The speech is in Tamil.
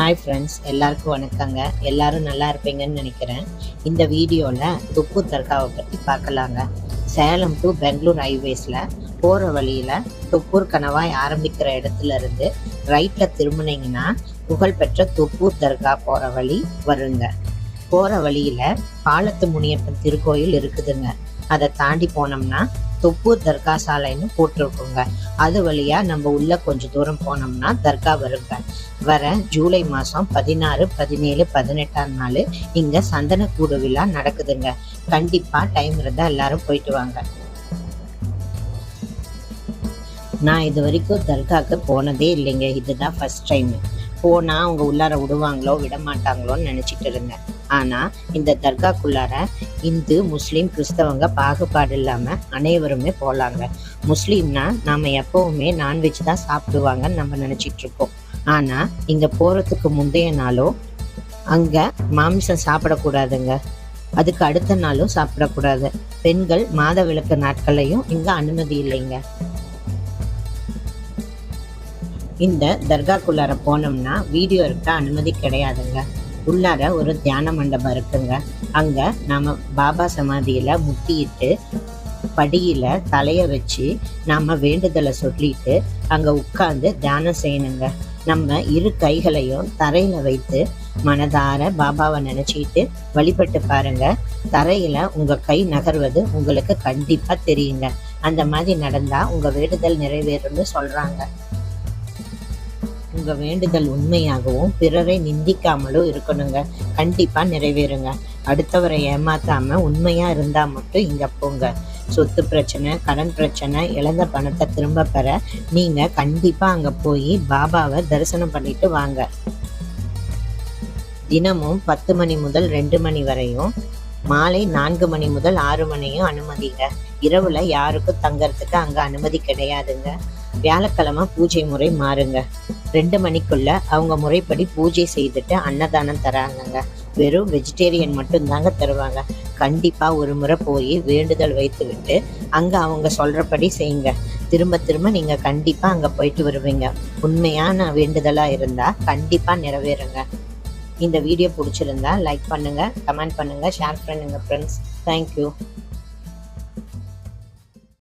ஹாய் ஃப்ரெண்ட்ஸ் எல்லாருக்கும் வணக்கங்க. எல்லாரும் நல்லா இருப்பீங்கன்னு நினைக்கிறேன். இந்த வீடியோவில் துப்பு தர்காவை பற்றி பார்க்கலாங்க. சேலம் டு பெங்களூர் ஹைவேஸில் போகிற வழியில் துப்பூர் கணவாய் ஆரம்பிக்கிற இடத்துல இருந்து ரைட்டில் திரும்பினீங்கன்னா புகழ்பெற்ற துப்பூர் தர்கா போகிற வழி வருங்க. போகிற வழியில் பாலத்து முனியப்பன் திருக்கோயில் இருக்குதுங்க. அதை தாண்டி போனோம்னா தொப்பூர் தர்கா சாலைன்னு போட்டிருக்கோங்க. அது வழியா நம்ம உள்ள கொஞ்சம் தூரம் போனோம்னா தர்கா வருங்க. வர ஜூலை மாதம் பதினாறு பதினேழு பதினெட்டாம் நாள் இங்கே சந்தனக்கூடு விழா நடக்குதுங்க. கண்டிப்பாக டைம் இருந்தால் எல்லாரும் போயிட்டு வாங்க. நான் இது வரைக்கும் தர்காவுக்கு போனதே இல்லைங்க. இதுதான் ஃபர்ஸ்ட் டைம் போனால் அவங்க உள்ளார விடுவாங்களோ விட மாட்டாங்களோன்னு நினச்சிட்டு இருந்தேன். ஆனால் இந்த தர்காக்குள்ளார இந்து முஸ்லீம் கிறிஸ்தவங்க பாகுபாடு இல்லாமல் அனைவருமே போகலாங்க முஸ்லீம்னா நாம் எப்போவுமே நான்வெஜ் தான் சாப்பிடுவாங்கன்னு நம்ம நினச்சிட்ருக்கோம் ஆனால் இங்கே போகிறதுக்கு முந்தைய நாளோ அங்கே மாமிசம் சாப்பிடக்கூடாதுங்க. அதுக்கு அடுத்த நாளும் சாப்பிடக்கூடாது. பெண்கள் மாத விளக்கு நாட்களையும் இங்கே அனுமதி இல்லைங்க. இந்த தர்காக்குள்ளார போனோம்னா வீடியோ இருக்க அனுமதி கிடையாதுங்க. உள்ளார ஒரு தியான மண்டபம் இருக்குங்க. அங்க நாம பாபா சமாதியில முட்டிட்டு படியில தலைய வச்சு நாம வேண்டுதலை சொல்லிட்டு அங்க உட்கார்ந்து தியானம் செய்யணுங்க. நம்ம இரு கைகளையும் தரையில வைத்து மனதார பாபாவை நினைச்சிட்டு வழிபட்டு பாருங்க. தரையில உங்க கை நகர்வது உங்களுக்கு கண்டிப்பா தெரியுங்க. அந்த மாதிரி நடந்தா உங்க வேண்டுதல் நிறைவேறும்னு சொல்றாங்க. உங்க வேண்டுதல் உண்மையாகவும் பிறரை நிந்திக்காமலும் இருக்கணுங்க. கண்டிப்பா நிறைவேறுங்க. அடுத்தவரை ஏமாத்தாம உண்மையா இருந்தா மட்டும் இங்க போங்க. சொத்து பிரச்சனை கடன் பிரச்சனை இழந்த பணத்தை திரும்ப பெற நீங்க கண்டிப்பா அங்க போய் பாபாவை தரிசனம் பண்ணிட்டு வாங்க. தினமும் பத்து மணி முதல் ரெண்டு மணி வரையும் மாலை நான்கு மணி முதல் ஆறு மணியும் அனுமதிங்க. இரவுல யாருக்கும் தங்கறதுக்கு அங்க அனுமதி கிடையாதுங்க. வியாழக்கிழமை பூஜை முறை மாறுங்க. ரெண்டு மணிக்குள்ள அவங்க முறைப்படி பூஜை செய்துட்டு அன்னதானம் தராங்கங்க. வெறும் வெஜிடேரியன் மட்டும்தாங்க தருவாங்க. கண்டிப்பாக ஒரு முறை போய் வேண்டுதல் வைத்து விட்டு அவங்க சொல்கிறபடி செய்யுங்க. திரும்ப திரும்ப நீங்கள் கண்டிப்பாக அங்கே போயிட்டு வருவீங்க. உண்மையான வேண்டுதலாக இருந்தால் கண்டிப்பாக நிறைவேறுங்க. இந்த வீடியோ பிடிச்சிருந்தா லைக் பண்ணுங்கள் கமெண்ட் பண்ணுங்கள் ஷேர் பண்ணுங்கள் ஃப்ரெண்ட்ஸ் தேங்க்யூ